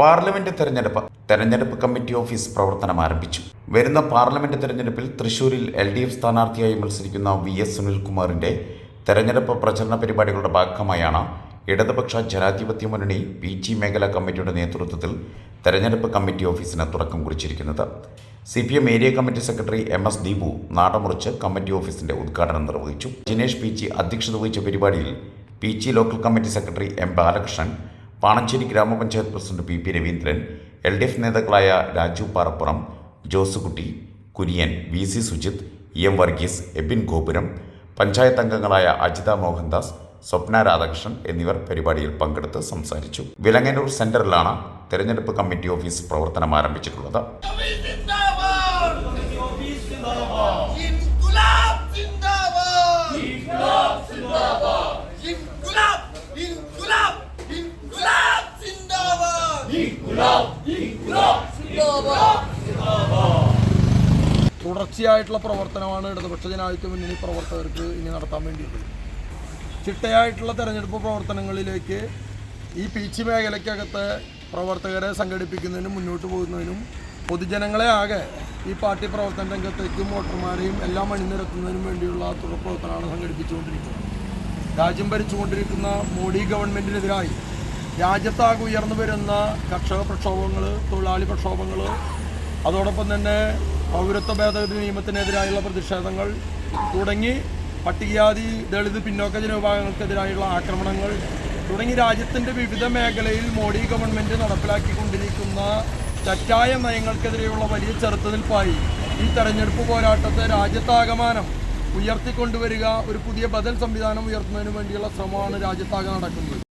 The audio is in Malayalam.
പാർലമെന്റ് തെരഞ്ഞെടുപ്പ് തെരഞ്ഞെടുപ്പ് കമ്മിറ്റി ഓഫീസ് പ്രവർത്തനം ആരംഭിച്ചു. വരുന്ന പാർലമെന്റ് തെരഞ്ഞെടുപ്പിൽ തൃശൂരിൽ എൽ ഡി എഫ് സ്ഥാനാർത്ഥിയായി മത്സരിക്കുന്ന വി എസ് സുനിൽകുമാറിന്റെ തെരഞ്ഞെടുപ്പ് പ്രചരണ പരിപാടികളുടെ ഭാഗമായാണ് ഇടതുപക്ഷ ജനാധിപത്യ മുന്നണി പി ജി മേഖലാ കമ്മിറ്റിയുടെ നേതൃത്വത്തിൽ തെരഞ്ഞെടുപ്പ് കമ്മിറ്റി ഓഫീസിന് തുടക്കം കുറിച്ചിരിക്കുന്നത്. C P M area committee secretary M S Deepu നാടമുറിച്ച് committee ഓഫീസിന്റെ ഉദ്ഘാടനം നിർവഹിച്ചു. ജിനേഷ് പി ജി അധ്യക്ഷത വഹിച്ച പരിപാടിയിൽ P G local committee secretary M Balakrishnan Panancherry ഗ്രാമപഞ്ചായത്ത് president P P Raveendran L D F നേതാക്കളായ Raju Parappuram Josekutty Kurian V C Sujith E M Varghese Ebin Gopuram panchayat അംഗങ്ങളായ അജിത മോഹൻദാസ് സ്വപ്ന രാധാകൃഷ്ണൻ എന്നിവർ പരിപാടിയിൽ പങ്കെടുത്ത് സംസാരിച്ചു. വിലങ്ങനൂർ സെന്ററിലാണ് തെരഞ്ഞെടുപ്പ് കമ്മിറ്റി ഓഫീസ് പ്രവർത്തനം ആരംഭിച്ചിട്ടുള്ളത്. തുടർച്ചയായിട്ടുള്ള പ്രവർത്തനമാണ് ഇടതുപക്ഷ ജനാധിപത്യ മുന്നണി പ്രവർത്തകർക്ക് ഇനി നടത്താൻ വേണ്ടിയിട്ട് ചിട്ടയായിട്ടുള്ള തെരഞ്ഞെടുപ്പ് പ്രവർത്തനങ്ങളിലേക്ക് ഈ പീച്ച് മേഖലയ്ക്കകത്ത് പ്രവർത്തകരെ സംഘടിപ്പിക്കുന്നതിനും മുന്നോട്ട് പോകുന്നതിനും പൊതുജനങ്ങളെ ആകെ ഈ പാർട്ടി പ്രവർത്തന രംഗത്തേക്കും വോട്ടർമാരെയും എല്ലാം അണിനിരത്തുന്നതിനും വേണ്ടിയുള്ള തുടർ പ്രവർത്തനമാണ് സംഘടിപ്പിച്ചുകൊണ്ടിരിക്കുന്നത്. രാജ്യം ഭരിച്ചുകൊണ്ടിരിക്കുന്ന മോഡി ഗവൺമെന്റിനെതിരായി രാജ്യത്താകെ ഉയർന്നു വരുന്ന കർഷക പ്രക്ഷോഭങ്ങൾ തൊഴിലാളി പ്രക്ഷോഭങ്ങൾ അതോടൊപ്പം തന്നെ പൗരത്വ ഭേദഗതി നിയമത്തിനെതിരായുള്ള പ്രതിഷേധങ്ങൾ തുടങ്ങി പട്ടികജാതി ദളിത് പിന്നോക്ക ജനവിഭാഗങ്ങൾക്കെതിരായുള്ള ആക്രമണങ്ങൾ തുടങ്ങി രാജ്യത്തിന്റെ വിവിധ മേഖലയിൽ മോഡി ഗവൺമെന്റ് നടപ്പിലാക്കിക്കൊണ്ടിരിക്കുന്ന തെറ്റായ നയങ്ങൾക്കെതിരെയുള്ള വലിയ ചെറുത്തുനിൽപ്പായി ഈ തെരഞ്ഞെടുപ്പ് പോരാട്ടത്തെ രാജ്യത്താകമാനം ഉയർത്തിക്കൊണ്ടുവരിക ഒരു പുതിയ ബദൽ സംവിധാനം ഉയർത്തുന്നതിന് വേണ്ടിയുള്ള ശ്രമമാണ് രാജ്യത്താകെ നടക്കുന്നത്.